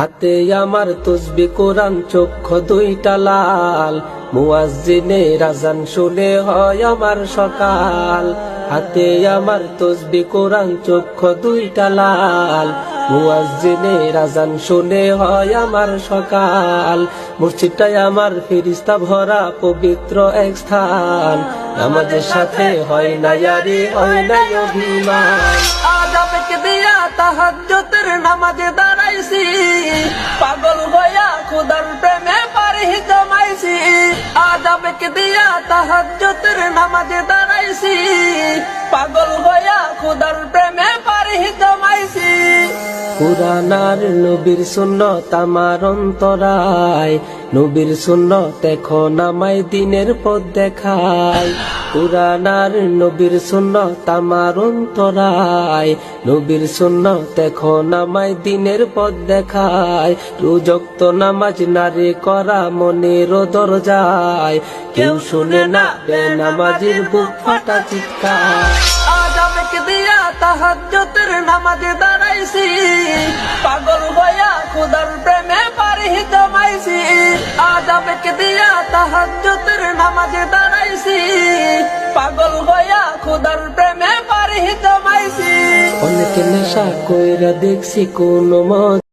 হাতে আমার তসবি কোরআন, চক্ষ দুইটা লাল। মুয়াজ্জিনে রাজান শুনে হয় আমার সকাল। হাতে আমার তসবি কোরআন, চক্ষ দুইটা লাল। মুয়াজ্জিনে রাজান শুনে হয় আমার সকাল। মসজিদটাই আমার ফিরিস্তা ভরা, পবিত্র এক স্থান। আমাদের সাথে হয় না ইয়ারি হয় না অভিমান। আমাকে দিয়া তাহাজ্জতের নামাজে খুদার প্রেমে পারি জমাইছি আজ আমাকে দিয়া তাহাজ্জতের নামাজে দাঁড়াইছি পাগল পুরানার নবীর সুন্নত আমার অন্তরায়। নবীর সুন্নত এখন আমায় দিনের পথ দেখায়। পুরানার নবীর সুন্নত আমার অন্তরায়। নবীর সুন্নত এখন আমায় দিনের পথ দেখায়। রুজক্ত নামাজ নারী করা মনের দরজায়। কেউ শুনে না নামাজের বুক ফাটা চিৎকার। আমাকে দিয়া তাহাজ্জতের নামাজে দাঁড়াইছি। পাগল হইয়া খুদার প্রেমে পারি জমাইছি আজ আমাকে দিয়া তাহাজ্জতের নামাজে দাঁড়াইছি। পাগল হইয়া খুদার প্রেমে পারি জমাইছি অনেক নেশা কইরা দেখছি কোন